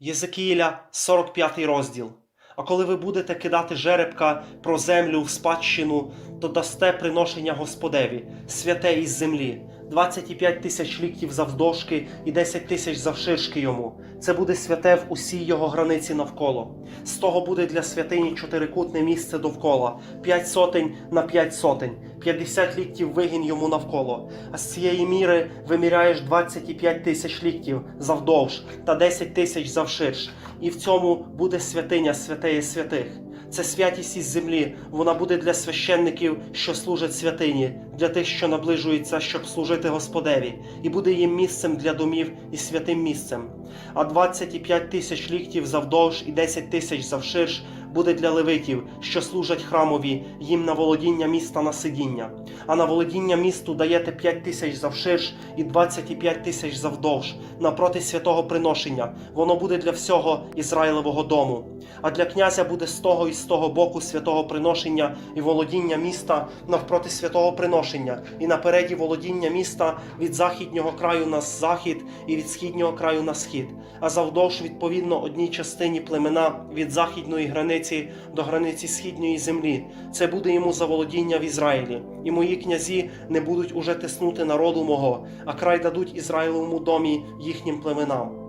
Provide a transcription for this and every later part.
Єзекіїля, 45 розділ. А коли ви будете кидати жеребка про землю в спадщину, то дасте приношення Господеві, святе із землі, 25 тисяч ліктів завдовжки і 10 тисяч завширшки йому. Це буде святе в усій його границі навколо. З того буде для святині чотирикутне місце довкола, 5 сотень на 5 сотень, 50 ліктів вигін йому навколо. А з цієї міри виміряєш 25 тисяч ліктів завдовж та 10 тисяч завширш. І в цьому буде святиня святеє святих. Це святість із землі. Вона буде для священників, що служать святині, для тих, що наближуються, щоб служити Господеві, і буде їм місцем для домів і святим місцем. А 25 тисяч ліктів завдовж і 10 тисяч завширш буде для левитів, що служать храмові, їм на володіння міста на сидіння. А на володіння місту даєте 5 тисяч завширш і 25 тисяч завдовж, напроти святого приношення. Воно буде для всього Ізраїлевого дому. А для князя буде з того і з того боку святого приношення і володіння міста навпроти святого приношення, і напереді володіння міста від західнього краю на захід і від східнього краю на схід, а завдовж відповідно одній частині племена від західної границі до границі східньої землі. Це буде йому за володіння в Ізраїлі, і мої князі не будуть уже тиснути народу мого, а край дадуть Ізраїлевому домі їхнім племенам.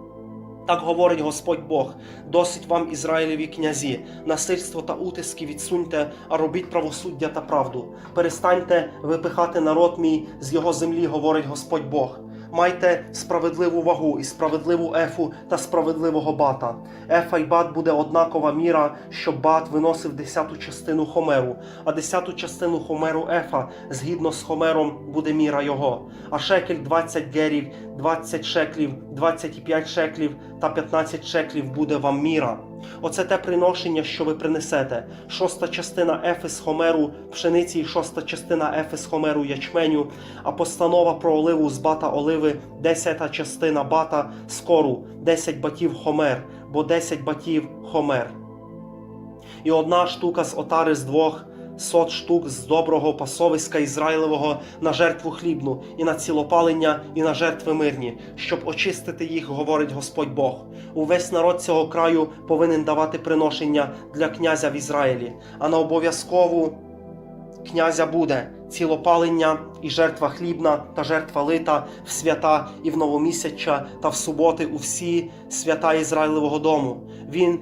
Так говорить Господь Бог: досить вам, Ізраїлеві князі, насильство та утиски відсуньте, а робіть правосуддя та правду. Перестаньте випихати народ мій з його землі, говорить Господь Бог. Майте справедливу вагу і справедливу ефу та справедливого бата. Ефа й бат буде однакова міра, щоб бат виносив десяту частину хомеру, а десяту частину хомеру ефа згідно з хомером буде міра його. А шекель 20 герів, 20 шеклів, 25 шеклів та 15 шеклів буде вам міра. Оце те приношення, що ви принесете. Шоста частина ефи хомеру пшениці і шоста частина ефи хомеру ячменю, а постанова про оливу з бата оливи, десята частина бата з кору, десять батів хомер, бо десять батів хомер. І одна штука з отари з двох сот штук з доброго пасовиська Ізраїлевого на жертву хлібну, і на цілопалення, і на жертви мирні, щоб очистити їх, говорить Господь Бог. Увесь народ цього краю повинен давати приношення для князя в Ізраїлі, а на обов'язкову князя буде цілопалення і жертва хлібна та жертва лита в свята і в новомісяча та в суботи у всі свята Ізраїлевого дому. Він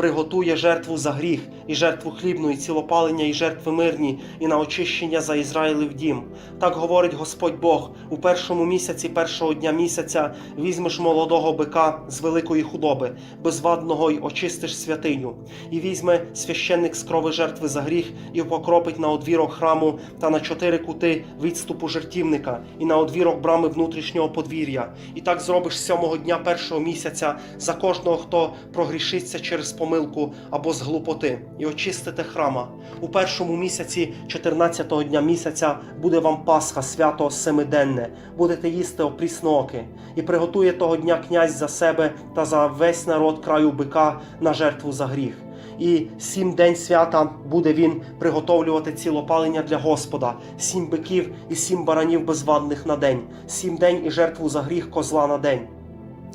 приготує жертву за гріх, і жертву хлібну, і цілопалення, і жертви мирні, і на очищення за Ізраїлів дім. Так говорить Господь Бог: у першому місяці першого дня місяця візьмеш молодого бика з великої худоби, безвадного й очистиш святиню, і візьме священник з крови жертви за гріх, і покропить на одвірок храму та на чотири кути відступу жертівника, і на одвірок брами внутрішнього подвір'я. І так зробиш сьомого дня першого місяця за кожного, хто прогрішиться через помилку або з глупоти, і очистите храма. У першому місяці, 14-го дня місяця, буде вам Пасха, свято семиденне, будете їсти опріснооки, і приготує того дня князь за себе та за весь народ краю бика на жертву за гріх. І сім день свята буде він приготовлювати цілопалення для Господа, сім биків і сім баранів безвадних на день, сім день і жертву за гріх козла на день.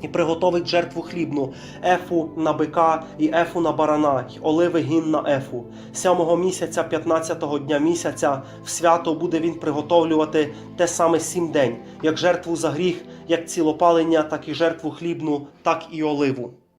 І приготовить жертву хлібну, ефу на бика і ефу на барана, й оливи гін на ефу. Сьомого місяця, 15-го дня місяця, в свято буде він приготовлювати те саме сім день, як жертву за гріх, як цілопалення, так і жертву хлібну, так і оливу.